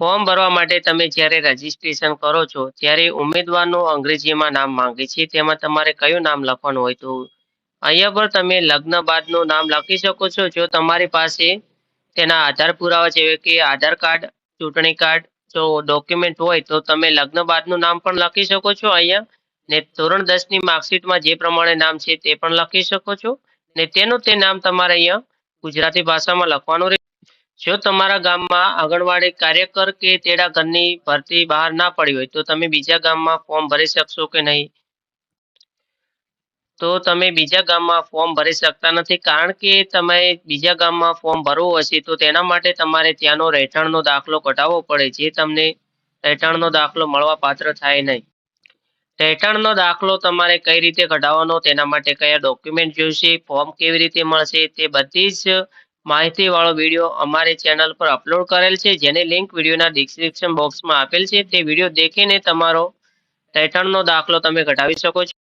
Form ભરવા માટે તમે જ્યારે રજીસ્ટ્રેશન કરો છો, ત્યારે ઉમેદવારનું અંગ્રેજીમાં નામ માંગે છે. તેમાં તમારે કયું નામ લખવાનું હોય તો અહીંયા પર તમે લગ્ન બાદનું નામ લખી શકો છો. જો તમારી પાસે તેના આધાર પુરાવા જેવા કે આધાર કાર્ડ, ચૂંટણી કાર્ડ, જો ડોક્યુમેન્ટ હોય તો તમે લગ્ન બાદનું નામ પણ લખી શકો છો અહીંયા. ને ધોરણ દસની માર્કશીટમાં જે પ્રમાણે નામ છે તે પણ લખી શકો છો. ને તેનું તે નામ તમારે અહીંયા ગુજરાતી ભાષામાં લખવાનું જો તમારા ગામમાં આંગણવાડી કાર્યકર કે તેડા ઘરની ભરતી બહાર ના પડી હોય, તો તમે બીજા ગામમાં ફોર્મ ભરી શકશો કે નહીં? તો તમે બીજા ગામમાં ફોર્મ ભરી શકતા નથી, કારણ કે તમે બીજા ગામમાં ફોર્મ ભરવું હશે, તો તેના માટે તમારે ત્યાંનો રહેઠાણનો દાખલો કઢાવવો પડે, જે તમને રહેઠાણનો દાખલો મળવા પાત્ર થાય નહીં. રહેઠાણનો દાખલો તમારે કઈ રીતે કઢાવવાનો, તેના માટે કયા ડોક્યુમેન્ટ જોઈશે, ફોર્મ કેવી રીતે મળશે, તે બધી જ માહિતીવાળો વીડિયો અમારી ચેનલ પર અપલોડ કરેલ છે, જેની લિંક વિડીયોના ડિસ્ક્રિપ્શન બોક્સમાં આપેલ છે, તે વીડિયો દેખીને તમારો રહેઠાણનો દાખલો તમે ઘટાડી શકો છો.